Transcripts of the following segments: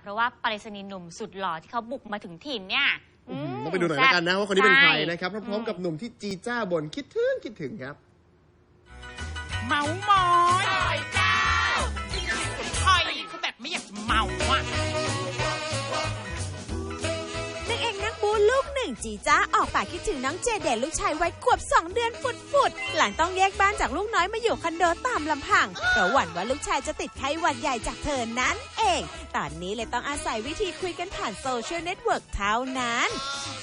เพราะว่าไปรษณีย์หนุ่มสุดหล่อที่เขาบุกมาถึงถิ่นเนี่ยอืมมต้องไปดูหน่อยแล้วกันนะว่าคนนี้เป็นใครช่นะครับ พร้อมๆกับหนุ่มที่จีจ้าบนคิดถึงคิดถึงครับ เมามอยซอยเก้าใครเขาแบบไม่อยากจะเมา หนึ่งจีจ้าออกปากคิดถึงน้องเจเดนลูกชายวัยขวบสองเดือนฟุดฟุดหลังต้องแยกบ้านจากลูกน้อยมาอยู่คอนโดตามลำพังเพราะหวั่นว่าลูกชายจะติดไข้หวัดใหญ่จากเธอนั้นเอง ตอนนี้เลยต้องอาศัยวิธีคุยกันผ่านโซเชียลเน็ตเวิร์กเท่านั้น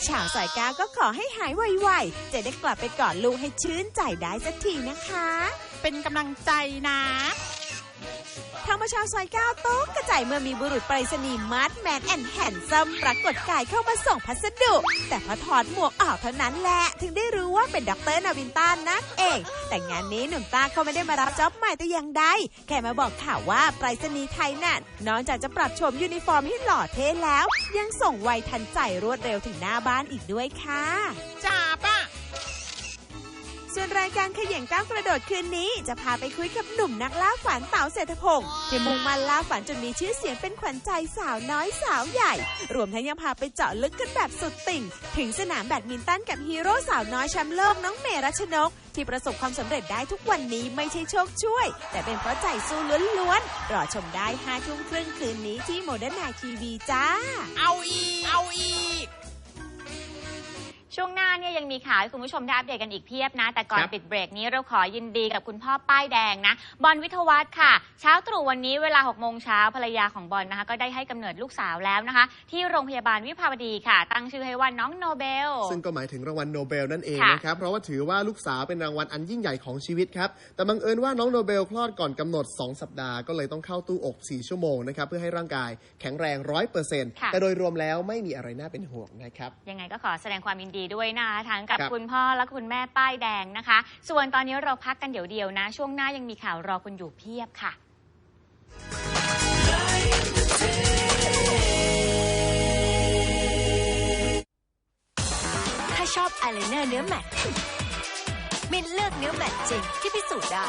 ชาวสายก้าวก็ขอให้หายไวๆจะได้กลับไปกอดลูกให้ชื่นใจได้สักทีนะคะ เป็นกำลังใจนะ ทางประชาซอยก้าวโต๊ะกระจายเมื่อมีบุรุษไปรษณีย์มาร์ทแมนแอนด์แฮนซัมปรากฏกายเข้ามาส่งพัสดุ แต่พอถอดหมวกออกเท่านั้นแหละ ถึงได้รู้ว่าเป็นด็อกเตอร์นาวินต้านั่นเอง แต่งานนี้หนุ่มตาเขาไม่ได้มารับจ็อบใหม่แต่อย่างใดแค่มาบอกข่าวว่าไปรษณีย์ไทยน่ะนอกจากจะปรับโฉมยูนิฟอร์มให้หล่อเท่แล้ว ยังส่งไวทันใจรวดเร็วถึงหน้าบ้านอีกด้วยค่ะจ้าป ส่วนรายการเขย่งก้าวกระโดดคืนนี้ จะพาไปคุยกับหนุ่มนักล่าฝันเต๋าเศรษฐพงศ์ที่มุ่งมั่นล่าฝันจนมีชื่อเสียงเป็นขวัญใจสาวน้อยสาวใหญ่ รวมทั้งยังพาไปเจาะลึกกันแบบสุดติ่ง ถึงสนามแบดมินตันกับฮีโร่สาวน้อยแชมป์โลกน้องเมรัชนก ที่ประสบความสำเร็จได้ทุกวันนี้ไม่ใช่โชคช่วย แต่เป็นเพราะใจสู้ล้วนๆรอชมได้ห้าทุ่มครึ่งคืนนี้ที่โมเดิร์นไนทีวีจ้า เอาอีเอาอี ช่วงหน้าเนี่ยยังมีข่าวให้คุณผู้ชมได้อัปเดตกันอีกเพียบนะ แต่ก่อนครับปิดเบรกนี้เราขอยินดีกับคุณพ่อป้ายแดงนะ บอลวิทยวัฒน์ค่ะ เช้าตรู่วันนี้เวลา6โมงเช้าภรรยาของบอลนะคะ ก็ได้ให้กำเนิดลูกสาวแล้วนะคะ ที่โรงพยาบาลวิภาวดีค่ะ ตั้งชื่อให้ว่าน้องโนเบล ซึ่งก็หมายถึงรางวัลโนเบลนั่นเองค่ะนะครับ เพราะว่าถือว่าลูกสาวเป็นรางวัลอันยิ่งใหญ่ของชีวิตครับ แต่บังเอิญว่าน้องโนเบลคลอดก่อนกำหนด 2 สัปดาห์ก็เลยต้องเข้าตู้อก4ชั่วโมงนะครับ เพื่อให้ร่างกายแข็งแรงร้อยเปอร์เซ็นต์ค่ะ แต่โดยรวมแล้วไม่มีอะไรน่าเป็นห่วงนะครับ ยังไงก็ขอแสดงความยินดีด้วยนะคะทั้งกับครับคุณพ่อและคุณแม่ป้ายแดงนะคะ ส่วนตอนนี้เราพักกันเดี๋ยวเดียวนะ ช่วงหน้ายังมีข่าวรอคุณอยู่เพียบค่ะ ถ้าชอบอายไลเนอร์เนื้อแมตต์มินเลือกเนื้อแมตต์จริงที่พิสูจน์ได้